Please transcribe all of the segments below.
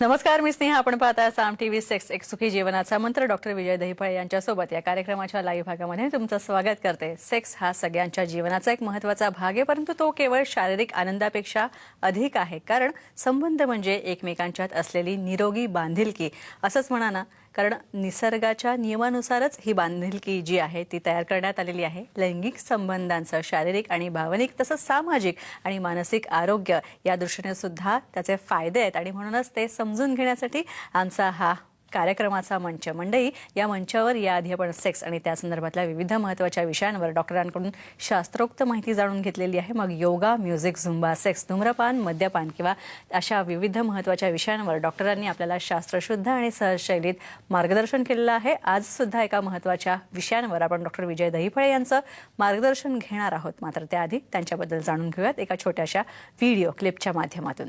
नमस्कार मी स्नेहा. आपण पाहता साम टीव्ही सेक्स एक सुखी जीवनाचा मंत्र. डॉक्टर विजय दहिफळे यांच्यासोबत या कार्यक्रमाच्या लाईव्ह भागामध्ये तुमचं स्वागत करते. सेक्स हा सगळ्यांच्या जीवनाचा एक महत्त्वाचा भाग आहे परंतु तो केवळ शारीरिक आनंदापेक्षा अधिक आहे. कारण संबंध म्हणजे एकमेकांच्यात असलेली निरोगी बांधिलकी. असंच म्हणा ना कारण निसर्गाच्या नियमानुसारच ही बांधिलकी जी आहे ती तयार करण्यात आलेली आहे. लैंगिक संबंधांचं शारीरिक आणि भावनिक तसंच सामाजिक आणि मानसिक आरोग्य या दृष्टीने सुद्धा त्याचे फायदे आहेत आणि म्हणूनच ते समजून घेण्यासाठी आमचा हा कार्यक्रमाचा मंच. मंडई या मंचावर याआधी आपण सेक्स आणि त्या संदर्भातल्या विविध महत्त्वाच्या विषयांवर डॉक्टरांकडून शास्त्रोक्त माहिती जाणून घेतलेली आहे. मग योगा म्युझिक झुंबा सेक्स धूम्रपान मद्यपान किंवा अशा विविध महत्त्वाच्या विषयांवर डॉक्टरांनी आपल्याला शास्त्रशुद्ध आणि सहज शैलीत मार्गदर्शन केलेलं आहे. आज सुद्धा एका महत्त्वाच्या विषयांवर आपण डॉक्टर विजय दहिफळे यांचं मार्गदर्शन घेणार आहोत. मात्र त्याआधी त्यांच्याबद्दल जाणून घेऊयात एका छोट्याशा व्हिडिओ क्लिपच्या माध्यमातून.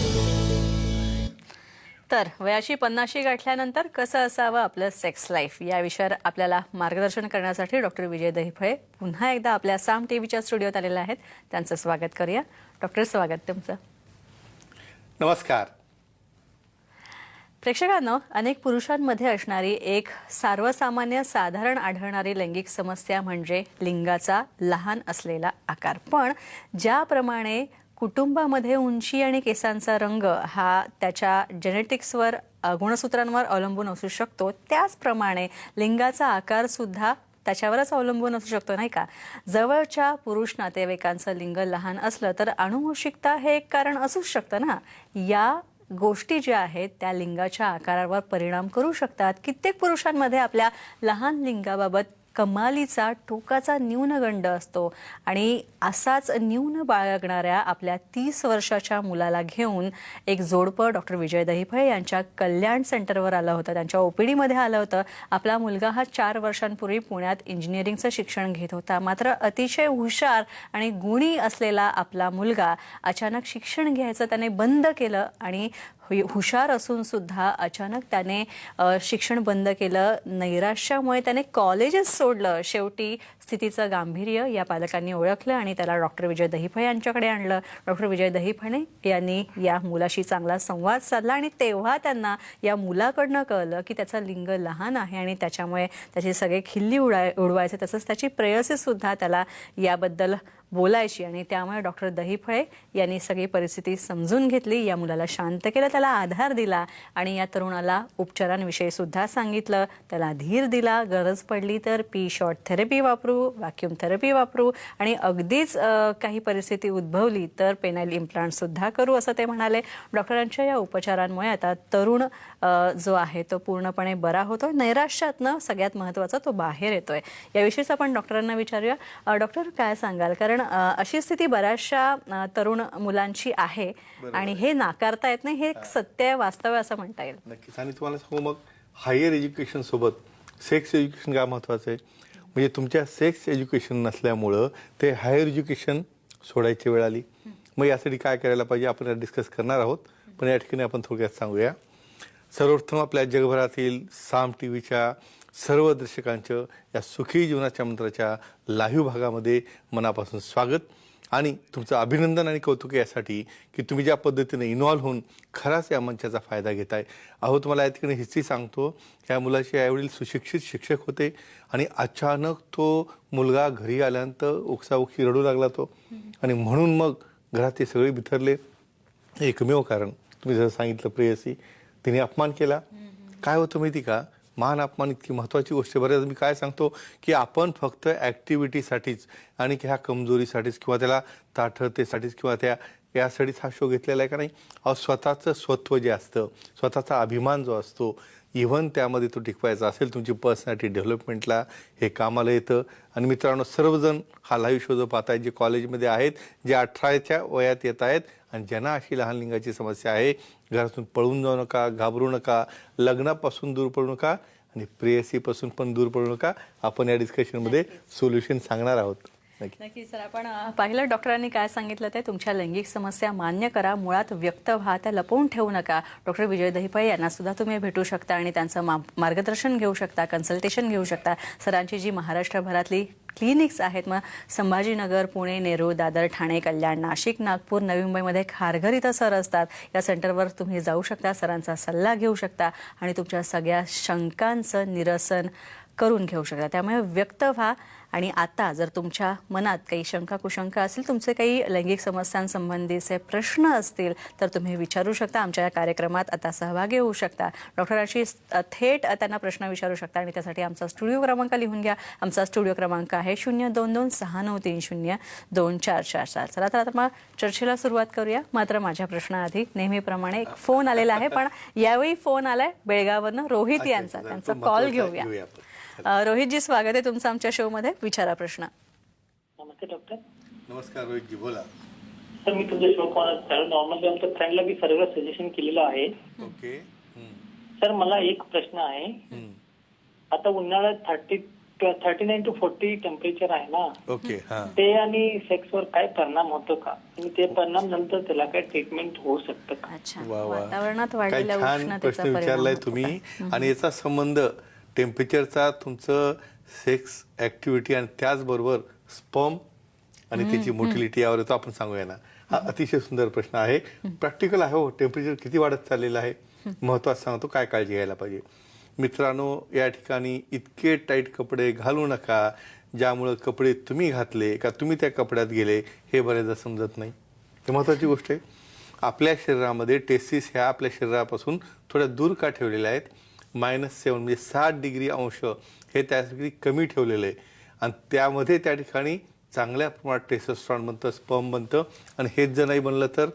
तर वयाशी पन्नाशी गाठल्यानंतर कसं असावं आपलं सेक्स लाईफ या विषयावर आपल्याला मार्गदर्शन करण्यासाठी डॉक्टर विजय दहिफळे पुन्हा एकदा आपल्या साम टीव्हीच्या स्टुडिओत आलेले आहेत. त्यांचं स्वागत करूया. डॉक्टर स्वागत तुमचं. नमस्कार. प्रेक्षकांनो अनेक पुरुषांमध्ये असणारी एक सर्वसामान्य साधारण आढळणारी लैंगिक समस्या म्हणजे लिंगाचा लहान असलेला आकार. पण ज्याप्रमाणे कुटुंबामध्ये उंची आणि केसांचा रंग हा त्याच्या जेनेटिक्सवर गुणसूत्रांवर अवलंबून असू शकतो. त्याचप्रमाणे लिंगाचा आकार सुद्धा त्याच्यावरच अवलंबून असू शकतो नाही का? जवळच्या पुरुष नातेवाईकांचं लिंग लहान असलं तर अनुवंशिकता हे एक कारण असूच शकतं ना? या गोष्टी ज्या आहेत त्या लिंगाच्या आकारावर परिणाम करू शकतात. कित्येक पुरुषांमध्ये आपल्या लहान लिंगाबाबत कमालीचा टोकाचा न्यूनगंड असतो. आणि असाच न्यून बाळगणाऱ्या आपल्या तीस वर्षाच्या मुलाला घेऊन एक जोडपं डॉक्टर विजय दहिफळे यांच्या कल्याण सेंटरवर आलं होतं. त्यांच्या ओपीडीमध्ये आलं होतं. आपला मुलगा हा चार वर्षांपूर्वी पुण्यात इंजिनिअरिंगचं शिक्षण घेत होता. मात्र अतिशय हुशार आणि गुणी असलेला आपला मुलगा अचानक शिक्षण घ्यायचं त्याने बंद केलं आणि हुशार असून सुद्धा अचानक त्याने शिक्षण बंद केलं. नैराश्यामुळे त्याने कॉलेजच सोडलं. शेवटी स्थितीचं गांभीर्य या पालकांनी ओळखलं आणि त्याला डॉक्टर विजय दहिफळे यांच्याकडे आणलं. डॉक्टर विजय दहिफळे यांनी या मुलाशी चांगला संवाद साधला आणि तेव्हा त्यांना या मुलाकडनं कळलं की त्याचं लिंग लहान आहे आणि त्याच्यामुळे त्याची सगळे खिल्ली उडाय उडवायचे तसंच त्याची प्रेयसीसुद्धा त्याला याबद्दल बोलायची आणि त्यामुळे डॉक्टर दहीफळे यांनी सगळी परिस्थिती समजून घेतली. या मुलाला शांत केलं त्याला आधार दिला आणि या तरुणाला उपचारांविषयी सुद्धा सांगितलं. त्याला धीर दिला गरज पडली तर पी शॉर्ट थेरपी वापरू व्हॅक्युम थेरपी वापरू आणि अगदीच काही परिस्थिती उद्भवली तर पेनाईल इम्प्लांट सुद्धा करू असं ते म्हणाले. डॉक्टरांच्या या उपचारांमुळे आता तरुण जो आहे तो पूर्णपणे बरा होतोय. नैराश्यातनं सगळ्यात महत्त्वाचा तो बाहेर येतोय. याविषयीच आपण डॉक्टरांना विचारूया. डॉक्टर काय सांगाल? कारण अशी स्थिती बऱ्याचशा तरुण मुलांची आहे आणि हे नाकारता येत नाही हे एक सत्य आहे, वास्तव आहे असं म्हणता येईल. नक्कीच. आणि तुम्हाला सांगू मग हायर एज्युकेशन सोबत सेक्स एज्युकेशन काय महत्वाचं आहे? म्हणजे तुमच्या सेक्स एज्युकेशन नसल्यामुळं ते हायर एज्युकेशन सोडायची वेळ आली. मग यासाठी काय करायला पाहिजे? आपण डिस्कस करणार आहोत. पण या ठिकाणी आपण थोडक्यात सांगूया. सर्वप्रथम आपल्या जगभरातील साम टी व्हीच्या सर्व दर्शकांचं या सुखी जीवनाच्या मंत्राच्या लाईव्ह भागामध्ये मनापासून स्वागत. आणि तुमचं अभिनंदन आणि कौतुक यासाठी की तुम्ही ज्या पद्धतीने इन्व्हॉल्व्ह होऊन खराच या मंचाचा फायदा घेत आहे अहो तुम्हाला या ठिकाणी हिस्ट्री सांगतो. या मुलाचे आईवडील सुशिक्षित शिक्षक होते आणि अचानक तो मुलगा घरी आल्यानंतर उकसाउक्षी रडू लागला तो. आणि म्हणून मग घरात ते सगळे बिथरले. एकमेव कारण तुम्ही जसं सांगितलं प्रेयसी तिने अपमान केला. काय होतं माहिती का? मान अपमान इतकी महत्वाची गोष्ट आहे. बऱ्याच मी काय सांगतो की आपण फक्त ॲक्टिव्हिटीसाठीच आणि ह्या कमजोरीसाठीच किंवा त्याला ताठरतेसाठीच किंवा त्या यासाठीच हा शो घेतलेला आहे का नाही? अहो स्वतःचं स्वत्व जे असतं स्वतःचा अभिमान जो असतो इव्हन त्यामध्ये तो टिकवायचा असेल तुमची पर्सनॅलिटी डेव्हलपमेंटला हे कामाला येतं. आणि मित्रांनो सर्वजण हा लाईव्ह शो जो पाहतायत जे कॉलेजमध्ये आहेत जे अठराच्या वयात येत आहेत आणि ज्यांना अशी लहान लिंगाची समस्या आहे घरातून पळून जाऊ नका घाबरू नका लग्नापासून दूर पडू नका आणि प्रेयसीपासून पण दूर पडू नका आपण या डिस्कशनमध्ये सोल्युशन सांगणार आहोत. नक्की सर. आपण पाहिलं डॉक्टरांनी काय सांगितलं ते? तुमच्या लैंगिक समस्या मान्य करा मुळात व्यक्त व्हा त्या लपवून ठेवू नका. डॉक्टर विजय दहिपळे यांना सुद्धा तुम्ही भेटू शकता आणि त्यांचं मा मार्गदर्शन घेऊ शकता कन्सल्टेशन घेऊ शकता. सरांची जी महाराष्ट्रभरातली क्लिनिक्स आहेत मग संभाजीनगर पुणे नेरूळ दादर ठाणे कल्याण नाशिक नागपूर नवी मुंबईमध्ये खारघर इथं सर असतात. या सेंटरवर तुम्ही जाऊ शकता सरांचा सल्ला घेऊ शकता आणि तुमच्या सगळ्या शंकांचं निरसन करून घेऊ शकता. त्यामुळे व्यक्त व्हा आणि आता जर तुमच्या मनात काही शंका कुशंका असेल तुमचे काही लैंगिक समस्यांसंबंधीचे प्रश्न असतील तर तुम्ही विचारू शकता. आमच्या या कार्यक्रमात आता सहभागी होऊ शकता. डॉक्टरांशी थेट त्यांना प्रश्न विचारू शकता आणि त्यासाठी आमचा स्टुडिओ क्रमांक लिहून घ्या. आमचा स्टुडिओ क्रमांक आहे शून्य दोन दोन सहा नऊ तीन शून्य दोन चार चार चार चला तर आता मग चर्चेला सुरुवात करूया. मात्र माझ्या प्रश्नाआधी नेहमीप्रमाणे एक फोन आलेला आहे पण यावेळी फोन आलाय बेळगाववरनं रोहित यांचा. त्यांचा कॉल घेऊया. रोहितजी स्वागत आहे तुमचं आमच्या शो मध्ये. विचारा प्रश्न. नमस्ते डॉक्टर नमस्कार रोहितजी बोला. सर मी तुमच्या शो कॉल नॉर्मली आमच्या फ्रेंडला मी सर्व सजेशन केलेलं आहे. ओके. सर मला एक प्रश्न आहे. आता उन्हाळ्यात thirty thirty nine to forty temperature आहे ना? ओके हा. ते आणि सेक्सवर काय परिणाम होतो का? आणि ते परिणाम नंतर त्याला काय ट्रीटमेंट होऊ शकतं का? वातावरणात वाढलेल्या उष्णतेचा प्रश्न विचारलाय तुम्ही? आणि याचा संबंध टेम्परेचरचा तुमचं सेक्स ऍक्टिव्हिटी आणि त्याचबरोबर स्पर्म आणि त्याची मोटिलिटी यावर येतो आपण सांगूया ना. हा अतिशय सुंदर प्रश्न आहे. प्रॅक्टिकल आहे हो. टेम्परेचर किती वाढत चाललेलं आहे? महत्वाचं सांगतो काय काळजी घ्यायला पाहिजे. मित्रांनो या ठिकाणी इतके टाईट कपडे घालू नका ज्यामुळं कपडे तुम्ही घातले का तुम्ही त्या कपड्यात गेले हे बरेचदा समजत नाही. ते महत्वाची गोष्ट आहे. आपल्या शरीरामध्ये टेस्टिस ह्या आपल्या शरीरापासून थोड्या दूर का ठेवलेल्या आहेत? मायनस सेवन म्हणजे सात डिग्री अंश हे त्यासाठी कमी ठेवलेलं आहे. आणि त्यामध्ये त्या ठिकाणी चांगल्या प्रमाणात टेस्टोस्ट्रॉन बनतं स्पर्म बनतं. आणि हेच जर नाही बनलं तर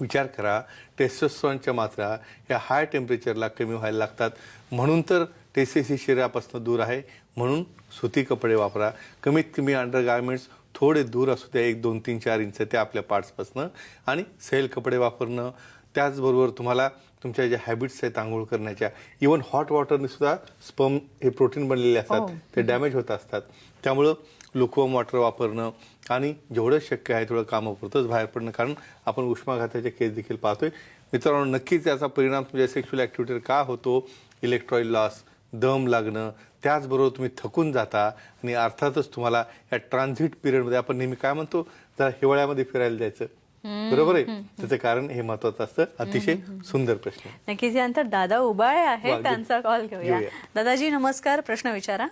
विचार करा टेस्टोस्ट्रॉनच्या मात्रा ह्या हाय टेम्परेचरला कमी व्हायला लागतात. म्हणून तर टेसेसी ही शरीरापासून दूर आहे. म्हणून सुती कपडे वापरा. कमीत कमी अंडर गार्मेंट्स थोडे दूर असू द्या एक दोन तीन चार इंच ते आपल्या पार्ट्सपासनं आणि सेल कपडे वापरणं. त्याचबरोबर तुम्हाला तुमच्या ज्या हॅबिट्स आहेत आंघोळ करण्याच्या इवन हॉट वॉटरने सुद्धा स्पम हे प्रोटीन बनलेले असतात. ते डॅमेज होत असतात. त्यामुळं लुकवम वॉटर वापरणं आणि जेवढं शक्य आहे तेवढं कामापुरतंच बाहेर पडणं. कारण आपण उष्माघाताचे केस देखील पाहतोय. मित्रांनो नक्कीच याचा परिणाम तुमच्या सेक्शुअल ॲक्टिव्हिटीवर का होतो? इलेक्ट्रॉइड लॉस दम लागणं त्याचबरोबर तुम्ही थकून जाता आणि अर्थातच तुम्हाला या ट्रान्झिट पिरियडमध्ये आपण नेहमी काय म्हणतो? जरा हिवाळ्यामध्ये फिरायला जायचं. बरोबर आहे? त्याचं कारण हे महत्वाचं असतं. अतिशय सुंदर प्रश्न. नक्कीच यानंतर दादा उबाळे आहे त्यांचा कॉल घेऊया. दादाजी नमस्कार. प्रश्न विचारा.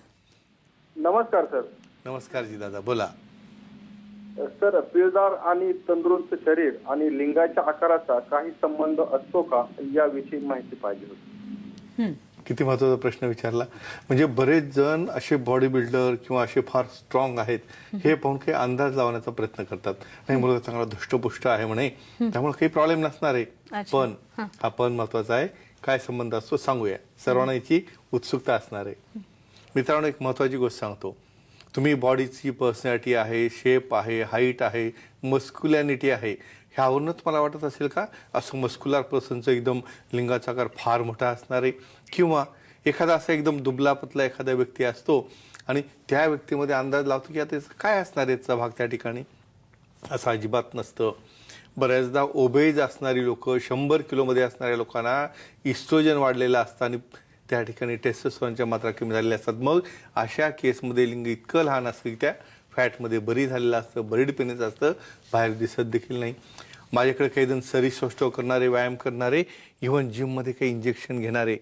नमस्कार सर. नमस्कार जी दादा बोला. सर पिळदार आणि तंदुरुस्त शरीर आणि लिंगाच्या आकाराचा काही संबंध असतो का? याविषयी माहिती पाहिजे होती. किती महत्त्वाचा प्रश्न विचारला. म्हणजे बरेच जण असे बॉडी बिल्डर किंवा असे फार स्ट्रॉंग आहेत हे पाहून काही अंदाज लावण्याचा प्रयत्न करतात. नाही मुलगा चांगला धुष्टपुष्ट आहे म्हणे त्यामुळे काही प्रॉब्लेम नसणार आहे. पण हा. पण महत्त्वाचा आहे काय संबंध असतो सांगूया. सर्वांना याची उत्सुकता असणार आहे. मित्रांनो एक महत्वाची गोष्ट सांगतो. तुम्ही बॉडीची पर्सनॅलिटी आहे शेप आहे हाईट आहे मस्क्युलॅनिटी आहे ह्यावरूनच मला वाटत असेल का? असं मस्क्युलर पर्सनचं एकदम लिंगाचा आकार फार मोठा असणार आहे. किंवा एखादा असा एकदम दुबला पतला एखादा व्यक्ती असतो आणि त्या व्यक्तीमध्ये अंदाज लावतो की आता काय असणार याचा भाग त्या ठिकाणी? असं अजिबात नसतं. बऱ्याचदा ओबेज असणारी लोक शंभर किलोमध्ये असणाऱ्या लोकांना इस्ट्रोजन वाढलेलं असतं आणि त्या ठिकाणी टेस्टोस्टेरॉनच्या मात्रा कमी झालेल्या असतात. मग अशा केसमध्ये लिंग इतकं लहान असतं की त्या फॅटमध्ये बरी झालेलं असतं बरीड पेनेच असतं बाहेर दिसत देखील नाही. माझ्याकडे काही जण शरीर करणारे व्यायाम करणारे इव्हन जिममध्ये काही इंजेक्शन घेणारे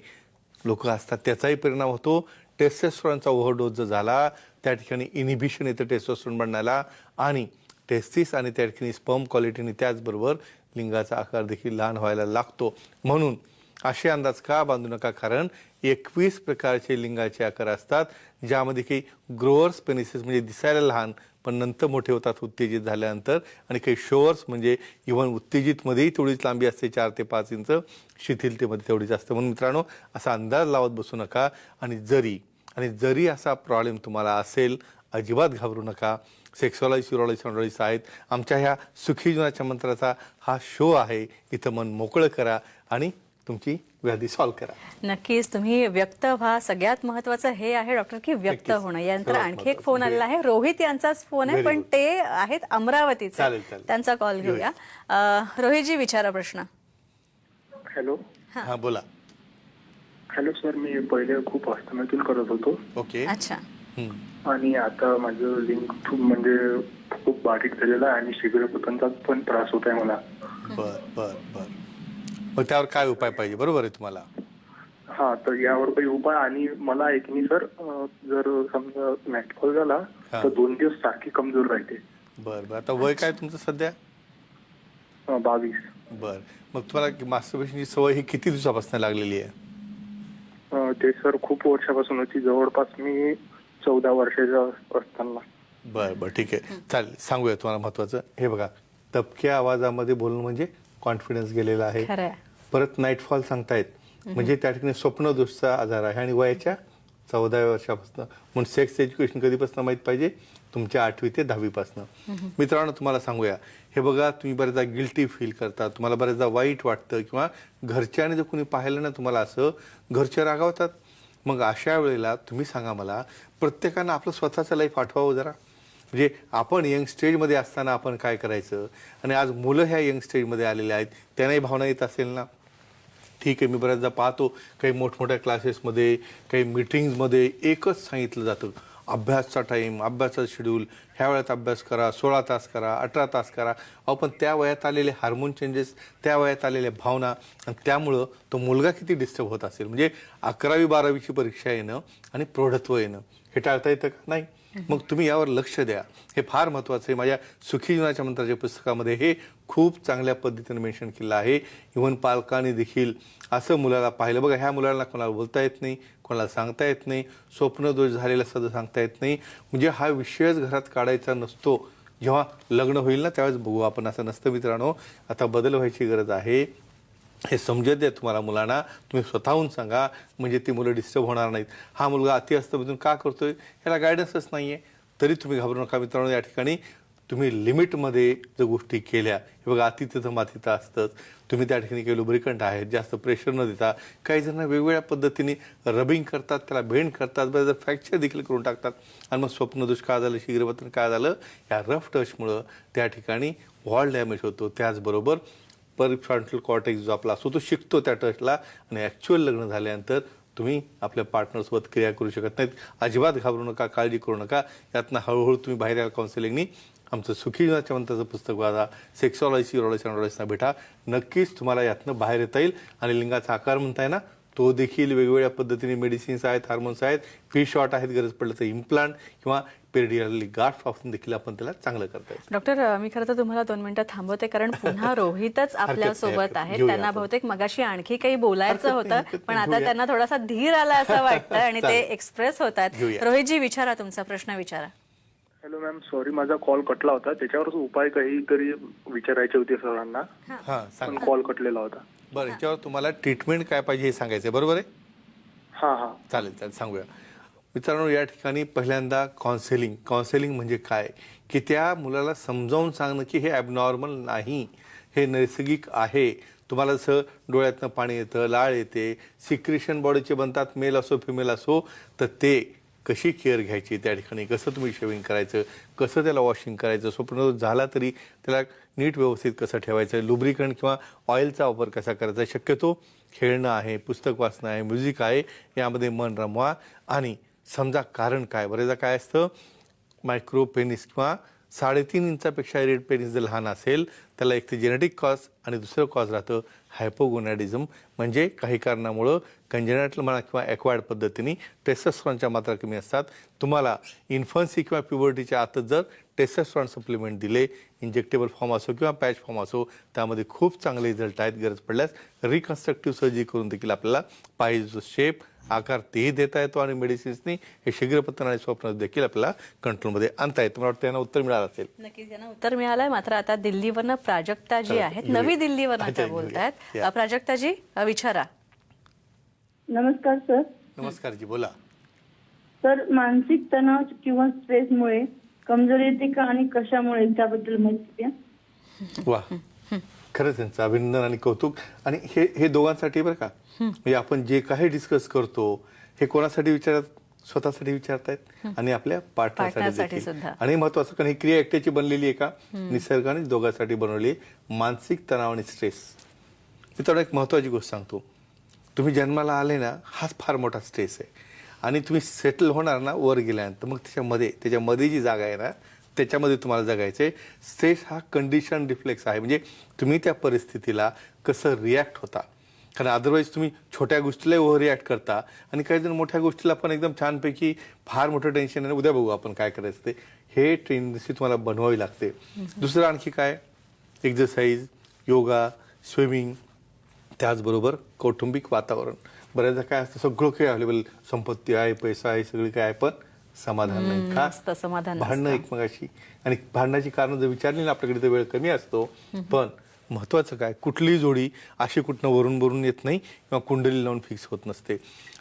लोक असतात. त्याचाही परिणाम होतो. टेस्टेस्ट्रॉनचा ओव्हरडोस जर झाला त्या ठिकाणी इनिबिशन येतं टेस्टोस्टेरॉन बनण्याला आणि टेस्टिस आणि त्या ठिकाणी स्पर्म क्वालिटीने त्याचबरोबर लिंगाचा आकार देखील लहान व्हायला लागतो. म्हणून असे अंदाज का बांधू नका कारण एकवीस प्रकारचे लिंगाचे आकार असतात ज्यामध्ये काही ग्रोअर्स पेनिसेस म्हणजे दिसायला लहान पण नंतर मोठे होतात उत्तेजित झाल्यानंतर. आणि काही शोअर्स म्हणजे इव्हन उत्तेजितमध्येही तेवढीच लांबी असते चार ते पाच इंच. शिथिलतेमध्ये तेवढीच असतं म्हणून मित्रांनो असा अंदाज लावत बसू नका. आणि जरी आणि जरी असा प्रॉब्लेम तुम्हाला असेल अजिबात घाबरू नका. सेक्सॉलॉजी युरॉलॉजी सॉन्डॉलॉजिस्ट आहेत. आमच्या ह्या सुखी जीवनाच्या मंत्राचा हा शो आहे. इथं मन मोकळं करा. आणि तुमची व्याधी सॉल्व्ह करा. नक्कीच तुम्ही व्यक्त व्हा. सगळ्यात महत्वाचं हे आहे डॉक्टर की व्यक्त. होणं. यानंतर आणखी एक. फोन आलेला आहे. रोहित यांचाच फोन आहे पण. ते आहेत अमरावतीचे. त्यांचा कॉल घेऊया. रोहितजी विचारा प्रश्न. हॅलो हां. बोला. हॅलो सर मी पहिले खूप हस्तमैथून करत होतो. ओके. अच्छा. आणि आता माझं लिंक खूप म्हणजे खूप बारीक झालेलं आहे आणि शीघ्रपतनचा पण त्रास होत आहे मला. बर बर बर. मग त्यावर काय उपाय पाहिजे? बरोबर आहे तुम्हाला? हा तर यावर काही उपाय आणि मला एक मी सर अं, जर समजा मॅटकॉल झाला हा. तर दोन दिवस सारखी कमजोर राहते. बर बर. आता वय काय तुमचं सध्या? अं, बावीस. बर. मग तुम्हाला मास्टरबेशनची सवय ही किती दिवसापासून लागलेली आहे? अं, ते सर खूप वर्षापासून होती. जवळपास मी चौदा वर्षाचा असताना. बर बर. ठीक आहे. चालेल. सांगूया तुम्हाला महत्वाचं. हे बघा. तबक्या आवाजामध्ये बोलणं म्हणजे कॉन्फिडन्स गेलेला आहे. परत नाईटफॉल सांगतायत. म्हणजे त्या ठिकाणी स्वप्नदोषचा आजार आहे आणि वयाच्या चौदाव्या वर्षापासून म्हणून सेक्स एज्युकेशन कधीपासून माहीत पाहिजे? तुमच्या आठवी ते दहावीपासून. मित्रांनो तुम्हाला सांगूया. हे बघा तुम्ही बरेचदा गिल्टी फील करता. तुम्हाला बरेचदा वाईट वाटतं किंवा घरच्याने जर कोणी पाहिलं ना तुम्हाला असं घरचे रागावतात. मग अशा वेळेला तुम्ही सांगा मला प्रत्येकानं आपलं स्वतःचं लाईफ आठवावं जरा. म्हणजे आपण यंग स्टेजमध्ये असताना आपण काय करायचं? आणि आज मुलं ह्या यंग स्टेजमध्ये आलेले आहेत त्यांनाही भावना येत असेल ना? ठीक आहे मी बऱ्याचदा पाहतो काही मोठमोठ्या क्लासेसमध्ये काही मिटिंग्समध्ये एकच सांगितलं जातं. अभ्यासचा टाईम अभ्यासाचं शेड्यूल ह्या वेळात अभ्यास करा सोळा तास करा अठरा तास करा. अहो पण त्या वयात आलेले हार्मोन चेंजेस त्या वयात आलेल्या भावना आणि त्यामुळं तो मुलगा किती डिस्टर्ब होत असेल? म्हणजे अकरावी बारावीची परीक्षा येणं आणि प्रौढत्व येणं. हे टाळता येतं का? नाही. मग तुम्ही यावर लक्ष द्या. हे फार महत्त्वाचं आहे. माझ्या सुखी जीवनाच्या मंत्राच्या पुस्तकामध्ये हे खूप चांगल्या पद्धतीने मेन्शन केलं आहे. इव्हन पालकांनी देखील असं मुलाला पाहिलं. बघा ह्या मुलाला कोणाला बोलता येत नाही कोणाला सांगता येत नाही स्वप्नदोष झालेला सुद्धा सांगता येत नाही. म्हणजे हा विषयच घरात काढायचा नसतो. जेव्हा लग्न होईल ना त्यावेळेस बघू आपण. असं नसतं मित्रांनो. आता बदल व्हायची गरज आहे. हे समजत द्या तुम्हाला मुलांना. तुम्ही स्वतःहून सांगा म्हणजे ती मुलं डिस्टर्ब होणार नाहीत. हा मुलगा अतिअस्तमधून का करतोय ह्याला गायडन्सच नाही आहे तरी तुम्ही घाबरू नका मित्रांनो या ठिकाणी. तुम्ही लिमिटमध्ये जर गोष्टी केल्या हे बघा अति तिथं मातिथं असतंच. तुम्ही त्या ठिकाणी काही लुब्रिकंट आहेत जास्त प्रेशर न देता काही जण वेगवेगळ्या पद्धतीने रबिंग करतात त्याला भेंड करतात बरेच फ्रॅक्चर देखील करून टाकतात. आणि मग स्वप्नदोष काय झालं शीघ्रपतन काय झालं या रफ टचमुळं त्या ठिकाणी वॉल डॅमेज होतो. त्याचबरोबर परफ्रंटल कॉर्टेक्स जो आपला असतो तो शिकतो त्या टचला आणि ॲक्च्युअल लग्न झाल्यानंतर तुम्ही आपल्या पार्टनरसोबत क्रिया करू शकत नाहीत. अजिबात घाबरू नका काळजी करू नका. यातनं हळूहळू तुम्ही बाहेर या काउन्सिलिंगनी आमचं सुखी जीवनाच्या मंत्राचं पुस्तक वाचा. सेक्सॉलॉजी युरॉलॉजी अँड्रॉलॉजीना भेटा. नक्कीच तुम्हाला यातनं बाहेर येता येईल आणि लिंगाचा आकार म्हणताय ना तो देखील वेगवेगळ्या पद्धतीने मेडिसिन्स आहेत हार्मोन्स आहेत फी शॉट आहेत गरज पडलं तर इम्प्लांट किंवा पेरिडियरली गाठ वापरून देखील आपण त्याला चांगलं करता डॉक्टर मी खरं तर तुम्हाला दोन मिनिटं थांबवते कारण पुन्हा रोहितच आपल्यासोबत घेऊया त्यांना. बहुतेक मगाशी आणखी काही बोलायचं होतं पण आता. त्यांना थोडासा धीर आला असं वाटतं आणि ते. एक्सप्रेस होत आहेत. रोहितजी विचारा तुमचा प्रश्न विचारा. हॅलो मॅम सॉरी माझा कॉल कटला होता. त्याच्यावर उपाय काहीतरी विचारायचे होते सरांना. हां. पण कॉल कटलेला होता. बरं ह्याच्यावर तुम्हाला ट्रीटमेंट काय पाहिजे हे सांगायचं आहे, बरोबर आहे? हा हा. चालेल चालेल सांगूया. मित्रांनो या ठिकाणी पहिल्यांदा काउन्सिलिंग काउन्सिलिंग म्हणजे काय? की त्या मुलाला समजावून सांगणं की हे ॲबनॉर्मल नाही हे नैसर्गिक आहे. तुम्हाला जसं डोळ्यातनं पाणी येतं लाळ येते सिक्रेशन बॉडीचे बनतात मेल असो फिमेल असो तर ते कशी केअर घ्यायची त्या ठिकाणी कसं तुम्ही शेविंग करायचं कसं त्याला वॉशिंग करायचं स्वप्न झाला तरी त्याला नीट व्यवस्थित कसं ठेवायचं लुब्रिकंट किंवा ऑइलचा वापर कसा करायचा शक्यतो खेळणं आहे पुस्तक वाचणं आहे म्युझिक आहे यामध्ये मन रमवा. आणि समजा कारण काय? बरेचदा काय असतं? मायक्रो पेनिस किंवा साडेतीन इंचापेक्षा रेड पेनिस जर लहान असेल त्याला एक ते जेनेटिक कॉज आणि दुसरं कॉज राहतं हायपोगोनॅडिझम म्हणजे काही कारणामुळं कंजेनेटल म्हणा किंवा ॲक्वायर्ड पद्धतीने टेस्टस्ट्रॉनच्या मात्रा कमी असतात. तुम्हाला इन्फन्सी किंवा प्युबर्टीच्या आतच जर टेस्टस्ट्रॉन सप्लिमेंट दिले इंजेक्टेबल फॉर्म असो किंवा पॅच फॉर्म असो त्यामध्ये खूप चांगले रिझल्ट आहेत. गरज पडल्यास रिकन्स्ट्रक्टिव्ह सर्जरी करून देखील आपल्याला पाहिजे शेप आकार तेही देता येतो आणि मेडिसिन्सनी हे शीघ्रपतन आणि स्वप्न देखील आपल्याला कंट्रोलमध्ये आणता येतं. मला वाटतं त्यांना उत्तर मिळालं असेल. नक्कीच यांना उत्तर मिळालंय. मात्र आता दिल्लीवरनं प्राजक्ता जी आहेत. नवी दिल्लीवरनं अच्छा, त्या या. अ, प्राजक्ताजी अ, विचारा. नमस्कार सर. नमस्कार जी बोला. सर मानसिक तणाव किंवा स्ट्रेसमुळे कमजोरी येते का आणि कशामुळे? त्याबद्दल माहिती द्या. वा. खरंच त्यांचं अभिनंदन आणि कौतुक. आणि हे हे दोघांसाठी बरं का. म्हणजे आपण जे काही डिस्कस करतो हे कोणासाठी विचारत स्वतःसाठी विचारतायत? आणि आपल्या पार्टनरसाठी. आणि महत्वाचं कारण ही क्रिया एकट्याची बनलेली आहे का? निसर्गाने दोघांसाठी बनवली. मानसिक तणाव आणि स्ट्रेस मी तुम्हाला एक महत्वाची गोष्ट सांगतो. तुम्ही जन्माला आले ना हाच फार मोठा स्ट्रेस आहे. आणि तुम्ही सेटल होणार ना वर गेल्यानंतर. मग त्याच्यामध्ये त्याच्यामध्ये जी जागा आहे ना त्याच्यामध्ये तुम्हाला जगायचे स्ट्रेस हा कंडिशन रिफ्लेक्स आहे. म्हणजे तुम्ही त्या परिस्थितीला कसं रिॲक्ट होता. कारण अदरवाईज तुम्ही छोट्या गोष्टीला ओव्हर रिॲक्ट करता. आणि काही जण मोठ्या गोष्टीला पण एकदम छानपैकी फार मोठं टेन्शन आहे. उद्या बघू आपण काय करायचं ते. हे टेंडन्सी तुम्हाला बनवावी लागते. दुसरं आणखी काय? एक्झरसाईज योगा स्विमिंग त्याचबरोबर कौटुंबिक वातावरण. बऱ्याचदा काय असतं सगळं काही अवेलेबल संपत्ती आहे पैसा आहे सगळी काय आहे, पण समाधान नाही का? समाधान भांडणं. एकमेकाशी. आणि भांडणाची कारण जर विचारली ना आपल्याकडे तर वेळ कमी असतो. पण महत्वाचं काय? कुठलीही जोडी अशी कुठनं वरून वरून येत नाही किंवा कुंडली लावून फिक्स होत नसते.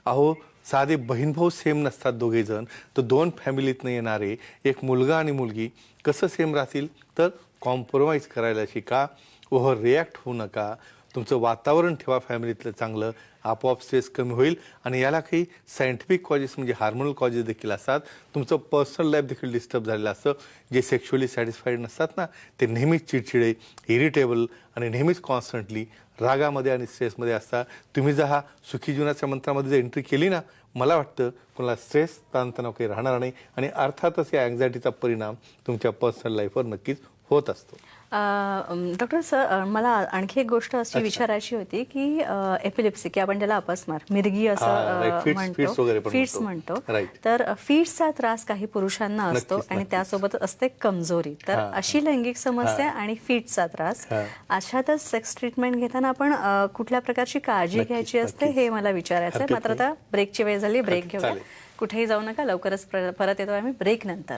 अहो साधे बहीण भाऊ सेम नसतात दोघे जण तर दोन फॅमिलीतनं येणारे एक मुलगा आणि मुलगी कसं सेम राहतील? तर कॉम्प्रोमाइज करायला शिका. ओव्हर रिॲक्ट होऊ नका. तुमचं वातावरण ठेवा फॅमिलीतलं चांगलं आपोआप स्ट्रेस कमी होईल आणि याला काही सायंटिफिक कॉजेस म्हणजे हार्मोनल कॉजेस देखील असतात. तुमचं पर्सनल लाईफ देखील डिस्टर्ब झालेलं असतं. जे सेक्शुअली सॅटिस्फाईड नसतात ना ते नेहमीच चिडचिडे इरिटेबल आणि नेहमीच कॉन्स्टंटली रागामध्ये आणि स्ट्रेसमध्ये असतात. तुम्ही जर हा सुखी जीवनाच्या मंत्रामध्ये जर एंट्री केली ना मला वाटतं कोणाला स्ट्रेस ताणतणाव काही राहणार नाही आणि अर्थातच या अँझायटीचा परिणाम तुमच्या पर्सनल लाईफवर नक्कीच होत असतो. डॉक्टर सर मला आणखी एक गोष्ट अशी विचारायची होती की एपिलिप्सी की आपण त्याला अपस्मार मिरगी असं पण फिट्स म्हणतो. म्हणतो. तर फिट्सचा त्रास काही पुरुषांना असतो आणि. त्यासोबत असते कमजोरी तर अशी लैंगिक समस्या आणि फिट्सचा त्रास. अशातच सेक्स ट्रीटमेंट घेताना आपण कुठल्या प्रकारची काळजी घ्यायची असते. हे मला विचारायचं आहे मात्र आता ब्रेकची वेळ झाली ब्रेक घेऊया. कुठेही जाऊ नका लवकरच प्र- परत येतो आम्ही ब्रेक नंतर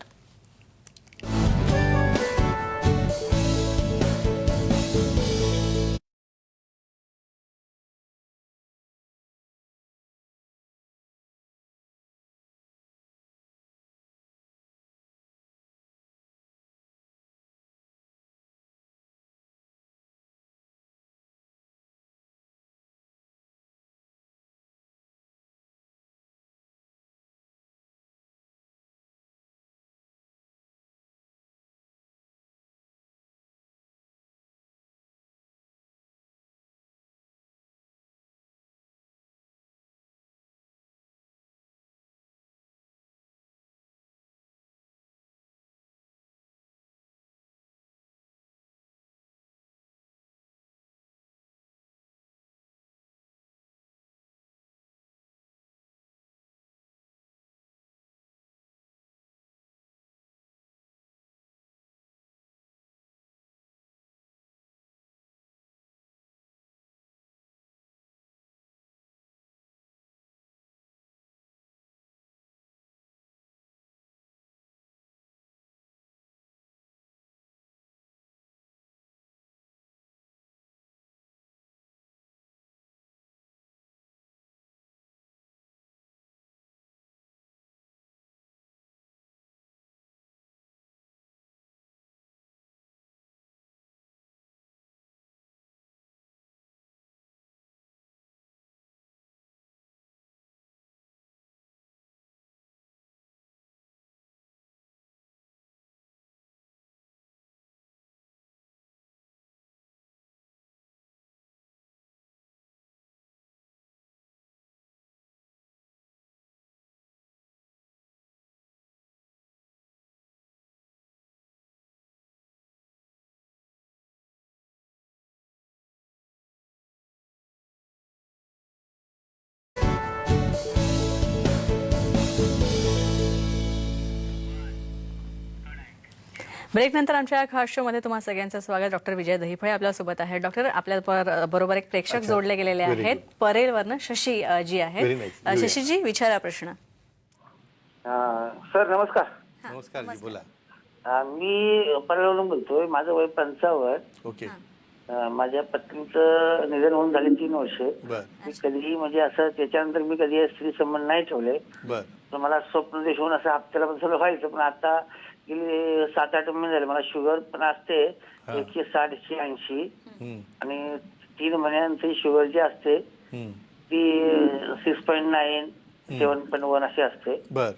ब्रेक नंतर आमच्या या खास शो मध्ये तुम्हा सगळ्यांचं स्वागत. डॉक्टर विजय दहीफळे आपल्यासोबत आहे डॉक्टर आपल्या पर- बरोबर एक प्रेक्षक. जोडले गेलेले आहेत. good. परेलवरनं शशी जी येऊया. शशीजी विचारा प्रश्न. सर नमस्कार. नमस्कार जी बोला. मी परळवरून बोलतोय. माझं वय पंचावन्न. ओके. माझ्या पत्नीचं निधन होऊन झाले तीन वर्ष. मी कधीही म्हणजे असं त्याच्यानंतर मी कधी स्त्री संबंध नाही ठेवले. बर. पण मला स्वप्न देशून असं हप्त्याला पण सगळं व्हायचं. पण आता गेले सात आठ महिने झाले. मला शुगर पण असते. हा. एकशे साठ एकशे ऐंशी. हम्म, आणि तीन महिन्यांची शुगर जी असते हम्म. ती six point nine seven point one अशी असते. बर.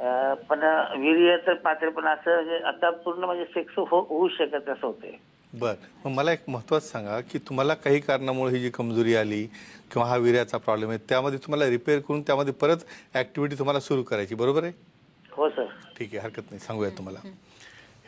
अं, पण वीर्य तर पात्र पण असं म्हणजे आता पूर्ण म्हणजे सेक्स होऊ शकत असं होते. बर. मग मला एक महत्वाचं सांगा की तुम्हाला काही कारणामुळे ही जी कमजोरी आली किंवा हा विर्याचा प्रॉब्लेम आहे त्यामध्ये तुम्हाला रिपेअर करून त्यामध्ये परत ऍक्टिव्हिटी तुम्हाला सुरू करायची बरोबर आहे? हो सर ठीक आहे हरकत नाही. सांगूया तुम्हाला.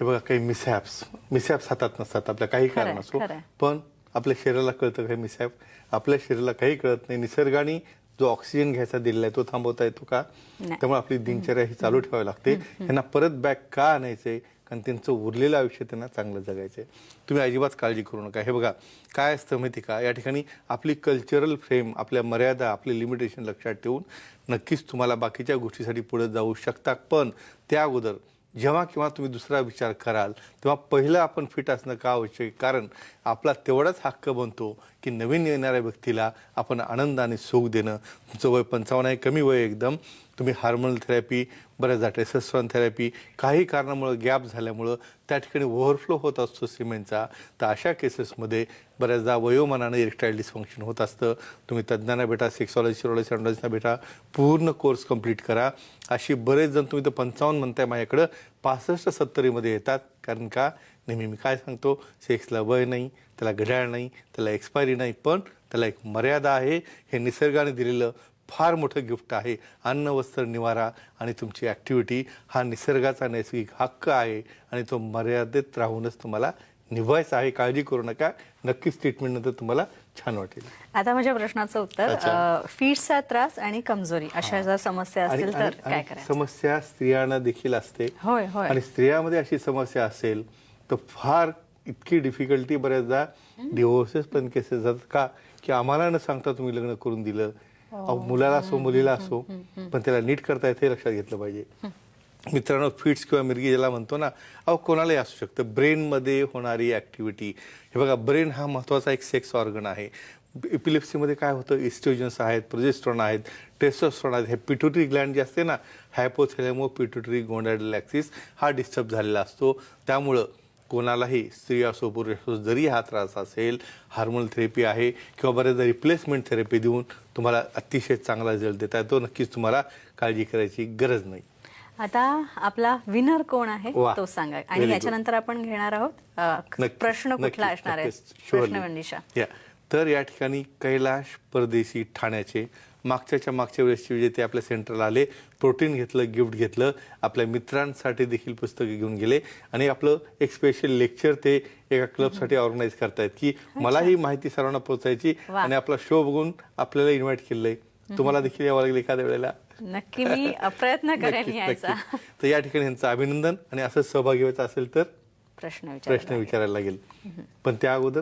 हे बघा काही मिसॅप्स मिसॅप्स हातात नसतात आपल्या काही खरंय, कारण असो. खरंय. पण आपल्या शरीराला कळतं काही मिसॅप आपल्या शरीराला काही कळत नाही. निसर्गाने जो ऑक्सिजन घ्यायचा दिलेला आहे तो थांबवता येतो का? नाही. त्यामुळे आपली दिनचर्या ही चालू ठेवावी लागते. यांना परत बॅक का आणायचंय? कारण त्यांचं उरलेलं आयुष्य त्यांना चांगलं जगायचं आहे तुम्ही अजिबात काळजी करू नका. हे बघा काय असतं माहिती का? या ठिकाणी आपली कल्चरल फ्रेम आपल्या मर्यादा आपले लिमिटेशन लक्षात ठेवून नक्कीच तुम्हाला बाकीच्या गोष्टीसाठी पुढे जाऊ शकता. पण त्या अगोदर जेव्हा किंवा तुम्ही दुसरा विचार कराल तेव्हा पहिलं आपण फिट असणं का आवश्यक कारण आपला तेवढाच हक्क बनतो की नवीन येणाऱ्या व्यक्तीला आपण आनंद आणि सुख देणं. तुमचं वय पंचावन्न आहे कमी वय एकदम. तुम्ही हार्मोनल थेरपी बऱ्याचदा टेसेस्ट्रॉन थेरपी काही कारणामुळं गॅप झाल्यामुळं त्या ठिकाणी ओव्हरफ्लो होत असतो सिमेंटचा. तर अशा केसेसमध्ये बऱ्याचदा वयोमानानं इरेक्टाईल डिस्फंक्शन होत असतं. तुम्ही तज्ज्ञांना भेटा सेक्सॉलॉजी सिरोलॉजी अँडॉलॉजीना भेटा पूर्ण कोर्स कंप्लीट करा. अशी बरेच जण तुम्ही तर पंचावन्न म्हणताय माझ्याकडं पासष्ट सत्तरीमध्ये येतात. कारण का? नेहमी मी काय सांगतो? सेक्सला वय नाही त्याला घड्याळ नाही त्याला एक्सपायरी नाही पण त्याला एक मर्यादा आहे. हे निसर्गाने दिलेलं फार मोठं गिफ्ट आहे. अन्न वस्त्र निवारा आणि तुमची ॲक्टिव्हिटी हा निसर्गाचा नैसर्गिक हक्क आहे आणि तो मर्यादित राहूनच तुम्हाला निभवायचा आहे. काळजी करू नका. नक्कीच ट्रीटमेंट नंतर तुम्हाला छान वाटेल. आता माझ्या प्रश्नाचं उत्तर फीट्सचा त्रास आणि कमजोरी अशा जर समस्या असतील तर काय करायचं? समस्या स्त्रियांना देखील असते. होय होय. आणि स्त्रियामध्ये अशी समस्या असेल तर फार इतकी डिफिकल्टी बऱ्याचदा डिवोर्सेस पण केसेस जातात का? की आम्हाला न सांगता तुम्ही लग्न करून दिलं. अहो, मुलाला असो मुलीला असो पण त्याला नीट करता येते लक्षात घेतलं पाहिजे. मित्रांनो फिट्स किंवा मिरगी ज्याला म्हणतो ना अहो कोणालाही असू शकतं. ब्रेनमध्ये होणारी ॲक्टिव्हिटी. हे बघा ब्रेन हा महत्त्वाचा एक सेक्स ऑर्गन आहे. इपिलिप्सीमध्ये काय होतं? इस्ट्रोजन्स आहेत प्रोजेस्ट्रॉन आहेत टेस्टोस्ट्रॉन आहेत. हे पिट्युटरी ग्लँड जे असते ना हायपोथेलेमो पिट्युटरी गोंडॅडल ॲक्सिस हा डिस्टर्ब झालेला असतो. त्यामुळं कोणालाही स्त्री असो पुरुष असो जरी हा त्रास असेल हार्मोनल थेरपी आहे किंवा बऱ्याचदा रिप्लेसमेंट थेरपी देऊन तुम्हाला अतिशय चांगला रिझल्ट देता येतो. नक्कीच तुम्हाला काळजी करायची गरज नाही. आता आपला विनर कोण आहे. तो सांगा. आणि. याच्यानंतर आपण घेणार आहोत प्रश्न कुठला असणार आहे. प्रश्न मंडिशा तर या ठिकाणी कैलाश परदेशी ठाण्याचे मागच्याच्या मागच्या वेळेसचे विजेते आपल्या सेंटरला आले प्रोटीन घेतलं गिफ्ट घेतलं आपल्या मित्रांसाठी देखील पुस्तकं घेऊन गेले आणि आपलं एक स्पेशल लेक्चर ते एका क्लबसाठी ऑर्गनाईज करतायत की मला ही माहिती सर्वांना पोहोचायची. आणि आपला शो बघून आपल्याला इन्व्हाइट केलंय. तुम्हाला देखील यावं लागेल एखाद्या वेळेला. नक्की मी प्रयत्न करेन यायचा. तर या ठिकाणी यांचं अभिनंदन आणि असं सहभागी व्हायचं असेल तर प्रश्न प्रश्न विचारायला लागेल. पण त्या अगोदर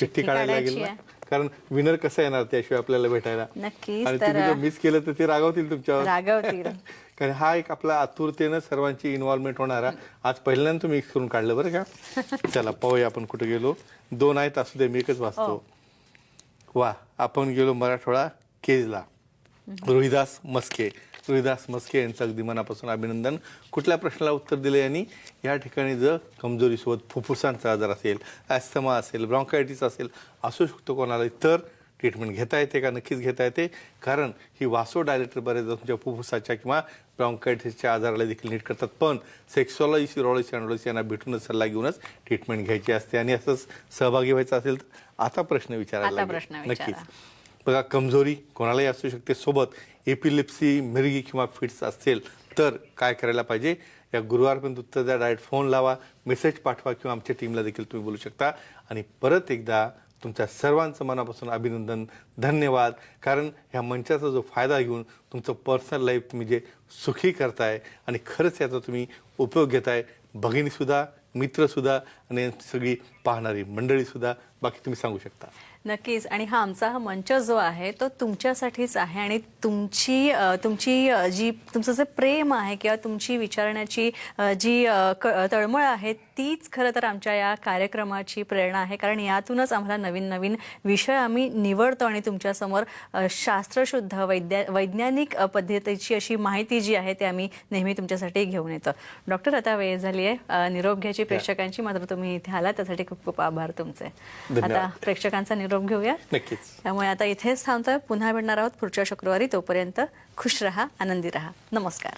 चिठ्ठी काढायला लागेल ना? कारण विनर कसं येणार त्याशिवाय आपल्याला भेटायला? नक्कीच, आणि तुम्ही जर मिस केलं तर ते रागवतील तुमच्यावर. रागवतील. कारण हा एक आपला आतुरतेनं सर्वांची इन्व्हॉल्वमेंट होणारा आज पहिल्यांदा तुम्ही मिक्स करून काढलं बरं का? चला पाहूया आपण कुठे गेलो. दोन आहेत असू दे मी एकच वाचतो. वा आपण गेलो मराठवाडा केजला. रोहिदास मस्के. रोहिदास मस्के यांचं अगदी मनापासून अभिनंदन. कुठल्या प्रश्नाला उत्तर दिलं यांनी? या ठिकाणी जर कमजोरीसोबत फुफ्फुसांचा आजार असेल ॲस्थमा असेल ब्रॉन्कायटिस असेल असू शकतो कोणाला तर ट्रीटमेंट घेता येते का? नक्कीच घेता येते. कारण ही वासो डायरेक्टर बरेचदा तुमच्या फुफ्फुसाच्या किंवा ब्रॉन्कायटिसच्या आजाराला देखील नीट करतात. पण सेक्सॉलॉजी सिरोलॉजी अँडॉलॉजी यांना भेटूनच सल्ला घेऊनच ट्रीटमेंट घ्यायची असते आणि असंच सहभागी व्हायचं असेल तर आता प्रश्न विचारायला. नक्कीच. बघा कमजोरी कोणालाही असू शकते. सोबत एपिलिप्सी मिरगी किंवा फिट्स असेल तर काय करायला पाहिजे? या गुरुवारपर्यंत उत्तर द्या डायरेक्ट फोन लावा मेसेज पाठवा किंवा आमच्या टीमला देखील तुम्ही बोलू शकता. आणि परत एकदा तुमच्या सर्वांचं मनापासून अभिनंदन धन्यवाद. कारण ह्या मंचाचा जो फायदा घेऊन तुमचं पर्सनल लाईफ तुम्ही जे सुखी करताय आणि खरंच याचा तुम्ही उपयोग घेताय. भगिनीसुद्धा मित्रसुद्धा आणि सगळी पाहणारी मंडळीसुद्धा बाकी तुम्ही सांगू शकता. नक्कीच. आणि हा आमचा हा मंच जो आहे तो तुमच्यासाठीच आहे आणि तुमची तुमची जी तुमचं जे प्रेम आहे किंवा तुमची विचारण्याची जी तळमळ आहे तीच खरं तर आमच्या या कार्यक्रमाची प्रेरणा आहे. कारण यातूनच आम्हाला नवीन नवीन विषय आम्ही निवडतो आणि तुमच्यासमोर शास्त्रशुद्ध वैद्या वैज्ञानिक पद्धतीची अशी माहिती जी आहे ती आम्ही नेहमी तुमच्यासाठी घेऊन येतो. डॉक्टर आता वेळ झाली आहे. निरोप घ्यायची प्रेक्षकांची मात्र तुम्ही इथे आला त्यासाठी खूप खूप आभार तुमचे. आता प्रेक्षकांचा निरोप घेऊया. नक्कीच. त्यामुळे आता इथेच थांबतोय. पुन्हा भेटणार आहोत पुढच्या शुक्रवारी तोपर्यंत खुश रहा आनंदी रहा. नमस्कार.